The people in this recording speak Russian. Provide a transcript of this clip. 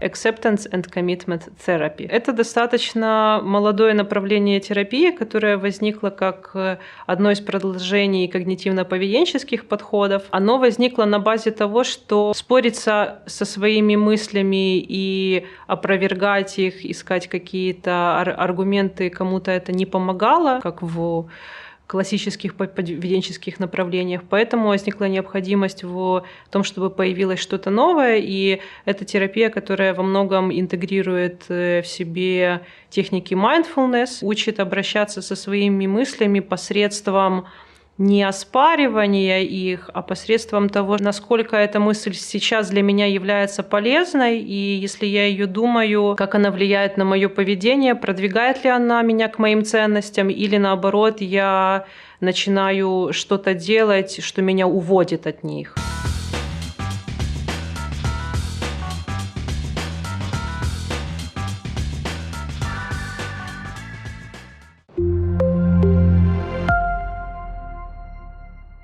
Acceptance and Commitment Therapy. Это достаточно молодое направление терапии, которое возникло как э, одно из продолжений когнитивно-поведенческих подходов. Оно возникло на базе того, что спориться со своими мыслями и опровергать их, искать какие-то аргументы кому-то это не помогало, как в классических поведенческих направлениях. Поэтому возникла необходимость в том, чтобы появилось что-то новое, и это терапия, которая во многом интегрирует э, в себе техники mindfulness, учит обращаться со своими мыслями посредством не оспаривания их, а посредством того, насколько эта мысль сейчас для меня является полезной, и если я ее думаю, как она влияет на мое поведение, продвигает ли она меня к моим ценностям, или наоборот, я начинаю что-то делать, что меня уводит от них.